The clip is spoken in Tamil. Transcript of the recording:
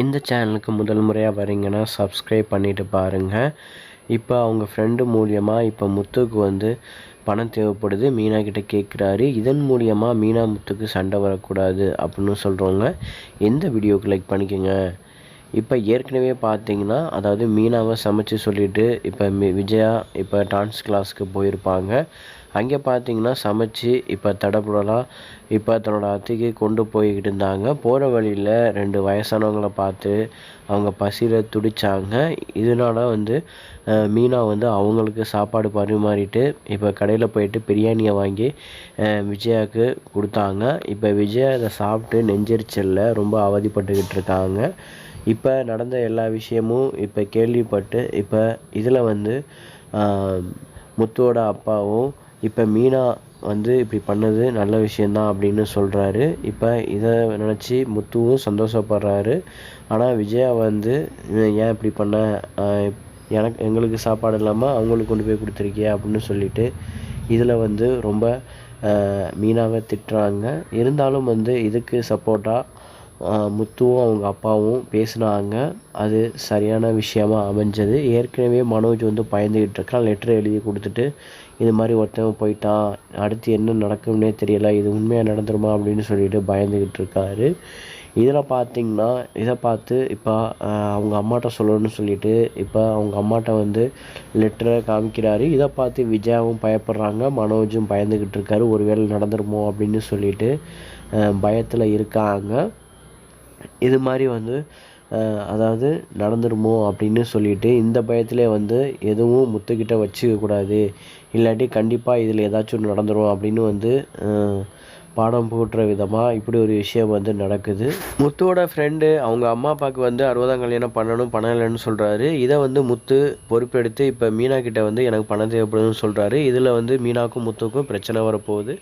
இந்த சேனலுக்கு முதல் முறையாக வரீங்கன்னா சப்ஸ்கிரைப் பண்ணிவிட்டு பாருங்கள் இப்போ அவங்க ஃப்ரெண்டு மூலியமாக இப்போ முத்துக்கு வந்து பணம் தேவைப்படுது. மீனா கிட்ட கேட்குறாரு இதன் மூலியமாக மீனா முத்துக்கு சண்டை வரக்கூடாது அப்படின்னு சொல்கிறவங்க எந்த வீடியோக்கு லைக் பண்ணிக்கோங்க? இப்போ ஏற்கனவே பார்த்தீங்கன்னா அதாவது மீனாவை சமைச்சு சொல்லிவிட்டு இப்போ மி விஜயா இப்போ டான்ஸ் கிளாஸ்க்கு போயிருப்பாங்க. அங்கே பார்த்தீங்கன்னா சமைச்சு இப்போ தடபுடலாக இப்போ தன்னோட அத்தைக்கு கொண்டு போய்கிட்டு இருந்தாங்க. போகிற வழியில் ரெண்டு வயசானவங்களை பார்த்து அவங்க பசியில் துடித்தாங்க இதனால் வந்து மீனா வந்து அவங்களுக்கு சாப்பாடு பரிமாறிட்டு இப்போ கடையில் போயிட்டு பிரியாணியை வாங்கி விஜயாவுக்கு கொடுத்தாங்க. இப்போ விஜயா அதை சாப்பிட்டு நெஞ்சரிச்சலில் ரொம்ப அவதிப்பட்டுக்கிட்டு இருக்காங்க. இப்போ நடந்த எல்லா விஷயமும் இப்போ கேள்விப்பட்டு இப்போ இதில் வந்து முத்துவோட அப்பாவும் இப்போ மீனா வந்து இப்படி பண்ணது நல்ல விஷயந்தான் அப்படின்னு சொல்கிறாரு இப்போ இதை நினச்சி முத்துவும் சந்தோஷப்படுறாரு. ஆனால் விஜயா வந்து ஏன் இப்படி பண்ண? எனக்கு எங்களுக்கு சாப்பாடு இல்லாமல் அவங்களுக்கு கொண்டு போய் கொடுத்துருக்கியா? அப்படின்னு சொல்லிட்டு இதில் வந்து ரொம்ப மீனாவை திட்டுறாங்க. இருந்தாலும் வந்து இதுக்கு சப்போர்ட்டாக முத்துவும் அவங்க அப்பாவும் பேசினாங்க. அது சரியான விஷயமா அமைஞ்சது. ஏற்கனவே மனோஜ் வந்து பயந்துக்கிட்டு இருக்கான். லெட்டர் எழுதி கொடுத்துட்டு இது மாதிரி ஒருத்தன் போயிட்டான். அடுத்து என்ன நடக்கும்னே தெரியல. இது உண்மையாக நடந்துருமா? அப்படின்னு சொல்லிட்டு பயந்துக்கிட்டு இருக்காரு. இதில் பார்த்திங்கன்னா இதை பார்த்து இப்போ அவங்க அம்மாட்ட சொல்லணும்னு சொல்லிட்டு இப்போ அவங்க அம்மாட்ட வந்து லெட்டரை காமிக்கிறாரு. இதை பார்த்து விஜயாவும் பயப்படுறாங்க. மனோஜும் பயந்துக்கிட்டு இருக்காரு. ஒரு வேளை நடந்துருமோ அப்படின்னு சொல்லிட்டு பயத்தில் இருக்காங்க. இது மாதிரி வந்து அதாவது நடந்துருமோ அப்படின்னு சொல்லிட்டு இந்த பயத்திலே வந்து எதுவும் முத்துக்கிட்ட வச்சுக்கக்கூடாது இல்லாட்டி கண்டிப்பாக இதில் ஏதாச்சும் ஒன்று நடந்துடும் அப்படின்னு வந்து பாடம் போட்டுற விதமாக இப்படி ஒரு விஷயம் வந்து நடக்குது. முத்துவோட ஃப்ரெண்டு அவங்க அம்மா அப்பாவுக்கு வந்து அறுபதாம் கல்யாணம் பண்ணணும் பணம் இல்லைன்னு சொல்கிறாரு இதை வந்து முத்து பொறுப்பெடுத்து இப்போ மீனா கிட்ட வந்து எனக்கு பணம் தேவைப்படுதுன்னு சொல்கிறாரு இதில் வந்து மீனாக்கும் முத்துக்கும் பிரச்சனை வரப்போகுது.